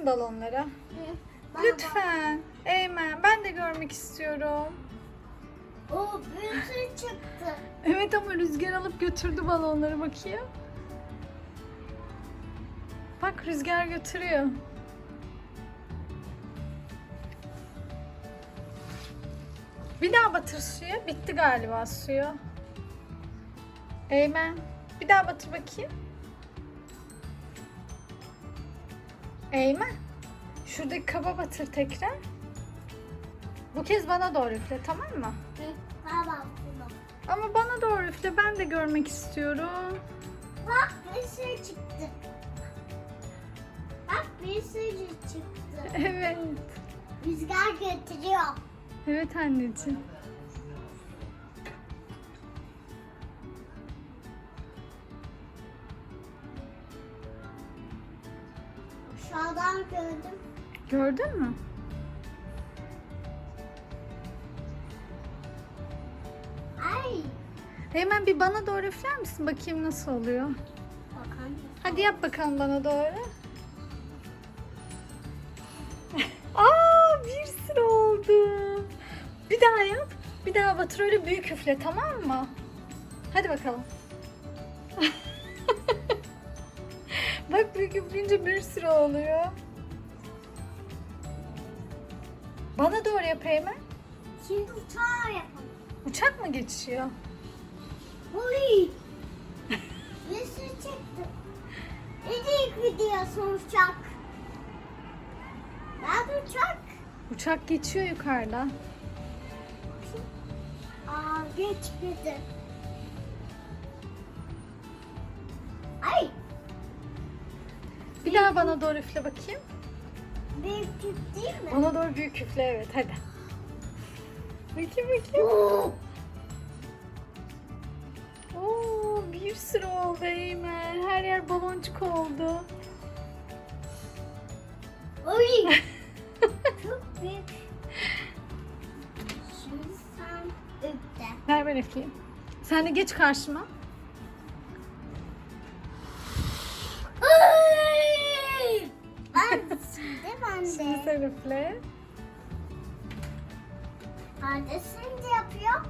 misin balonlara? Baba. Lütfen. Eymen ben de görmek istiyorum. O sürü çıktı. Evet ama rüzgar alıp götürdü balonları bakayım. Bak rüzgar götürüyor. Bir daha batır suya. Bitti galiba suyu. Eymen. Bir daha batır bakayım. Eymen. Şuradaki kaba batır tekrar. Bu kez bana doğru üfle tamam mı? Hı, Baba. Ama bana doğru üfle ben de görmek istiyorum. Bak bir sürü çıktı. Bak bir sürü çıktı. Evet. Rüzgar götürüyor. Evet anneciğim. Aşağıdan gördüm. Gördün mü? Ay. Hemen bir bana doğru üfler misin? Bakayım nasıl oluyor. Bakın. Hadi yap bakalım bana doğru. Aa bir sürü oldu. Bir daha yap. Bir daha batır öyle büyük üfle tamam mı? Hadi bakalım. Bak büyük üfleyince bir sürü oluyor. Bana doğru yap Eymen. Şimdi uçağı yapalım. Uçak mı geçiyor? Uy. bir sürü çıktı. Nereye gidiyorsun uçak? Nerede uçak? Uçak geçiyor yukarıdan. Aa geçmedi. Ay Daha bana doğru üfle bakayım. büyük tüp değil mi? Bana doğru büyük üfle evet hadi. Bakayım bakayım. Oo. Oo, bir sürü oldu Eymen. Her yer baloncuk oldu. Oy. Çok büyük. Şimdi sen üfle. Ver ben üfleyeyim. Sen de geç karşıma. Ben Şimdi de. üfle. Yapıyor.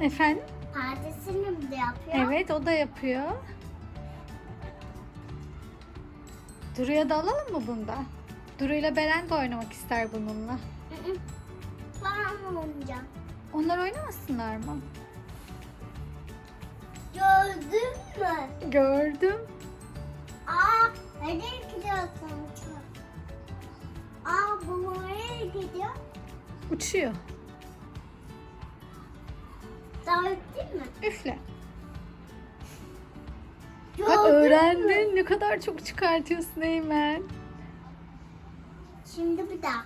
Efendim? Perdesini de yapıyor. Evet o da yapıyor. Duru'ya da alalım mı bunda? Duru ile Beren de oynamak ister bununla. Ben oynayacağım. Onlar oynamasınlar mı? Gördün mü? Gördüm. Aa, nereye Uçuyor. Gördün mü? Üfle. Gördün Bak mü? öğrendin. Ne kadar çok çıkartıyorsun Eymen. Şimdi bir daha.